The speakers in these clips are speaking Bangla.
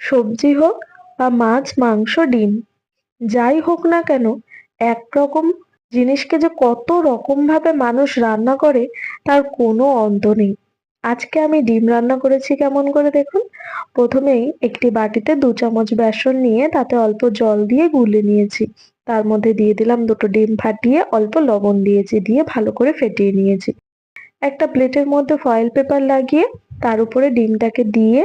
সবজি হোক বা মাছ, মাংস, ডিম, যাই হোক না কেন, একরকম জিনিসকে যে কত রকম ভাবে মানুষ রান্না করে তার কোনো অন্ত নেই। আজকে আমি ডিম রান্না করেছি কেমন করে দেখুন? প্রথমেই একটি বাটিতে দু চামচ বেসন নিয়ে তাতে অল্প জল দিয়ে গুলে নিয়েছি। তার মধ্যে দিয়ে দিলাম দুটো ডিম ফাটিয়ে অল্প লবণ দিয়েছি, দিয়ে ভালো করে ফেটিয়ে নিয়েছি। একটা প্লেটের মধ্যে ফয়েল পেপার লাগিয়ে তার উপরে ডিমটাকে দিয়ে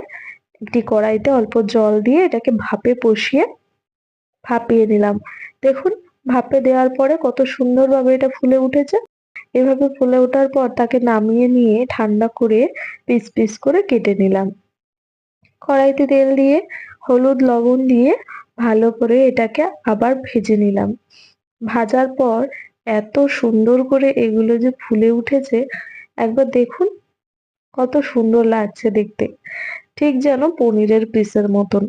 একটি কড়াইতে অল্প জল দিয়ে এটাকে ভাপে বসিয়ে ভাপিয়ে নিলাম। দেখুন, ভাপে দেওয়ার পরে কত সুন্দরভাবে এটা ফুলে উঠেছে। এভাবে ফুলে ওঠার পর তাকে নামিয়ে নিয়ে ঠান্ডা করে পিস পিস করে কেটে নিলাম। কড়াইতে তেল দিয়ে হলুদ লবণ দিয়ে ভালো করে এটাকে আবার ভেজে নিলাম। ভাজার পর এত সুন্দর করে এগুলো যে ফুলে উঠেছে, একবার দেখুন কত সুন্দর লাগছে দেখতে। ঠিক যেন পনিরের পিসের মতন।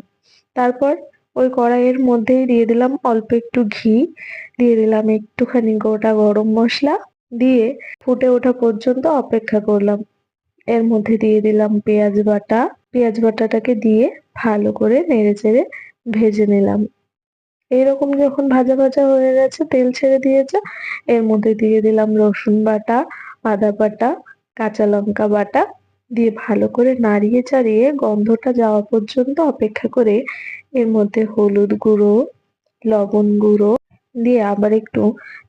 তারপর ওই কড়াইয়ের মধ্যেই দিয়ে দিলাম অল্প একটু ঘি, দিয়ে দিলাম একটুখানি গোটা গরম মশলা, দিয়ে ফুটে ওঠা পর্যন্ত অপেক্ষা করলাম। এর মধ্যে দিয়ে দিলাম পেঁয়াজ বাটা। পেঁয়াজ বাটাটাকে দিয়ে ভালো করে নেড়ে চেড়ে ভেজে নিলাম। এইরকম যখন ভাজা ভাজা হয়ে গেছে, তেল ছেড়ে দিয়েছে, এর মধ্যে দিয়ে দিলাম রসুন বাটা আদা বাটা কাঁচা লঙ্কা বাটা দিয়ে ভালো করে নাড়িয়ে চাড়িয়ে গন্ধটা যাওয়া পর্যন্ত অপেক্ষা করে এর মধ্যে হলুদ গুঁড়ো, লবণ গুঁড়ো দিয়ে আবার একটু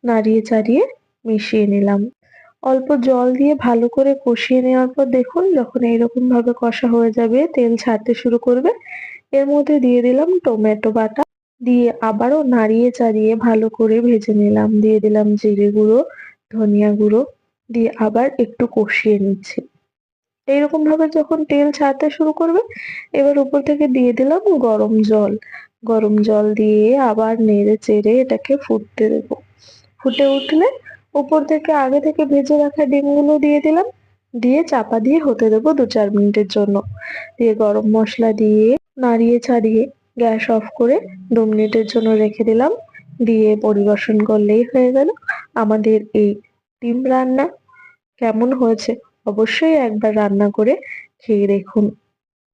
নাড়িয়ে চাড়িয়ে মিশিয়ে নিলাম। অল্প জল দিয়ে ভালো করে কষিয়ে নেওয়ার পর দেখুন যখন এইরকম ভাবে কষা হয়ে যাবে, তেল ছাড়তে শুরু করবে। এর মধ্যে দিয়ে দিলাম টমেটো বাটা দিয়ে আবারও নাড়িয়ে চাড়িয়ে ভালো করে ভেজে নিলাম। দিয়ে দিলাম জিরে গুঁড়ো, ধনিয়া গুঁড়ো দিয়ে আবার একটু কষিয়ে নিচ্ছি। এইরকম ভাবে যখন তেল ছাড়তে শুরু করবে, এবার উপর থেকে দিয়ে দিলাম গরম জল। গরম জল দিয়ে আবার নেড়ে চেড়ে এটাকে ফুটতে দেবো। ফুটে উঠলে উপর থেকে আগে থেকে ভেজে রাখা ডিমগুলো দিয়ে দিলাম। দিয়ে চাপা দিয়ে হতে দেবো দু চার মিনিটের জন্য। দিয়ে গরম মশলা দিয়ে নাড়িয়ে ছাড়িয়ে গ্যাস অফ করে দু মিনিটের জন্য রেখে দিলাম। দিয়ে পরিবেশন করলেই হয়ে গেল। আমাদের এই ডিম রান্না। কেমন হয়েছে? অবশ্যই একবার রান্না করে খেয়ে দেখুন।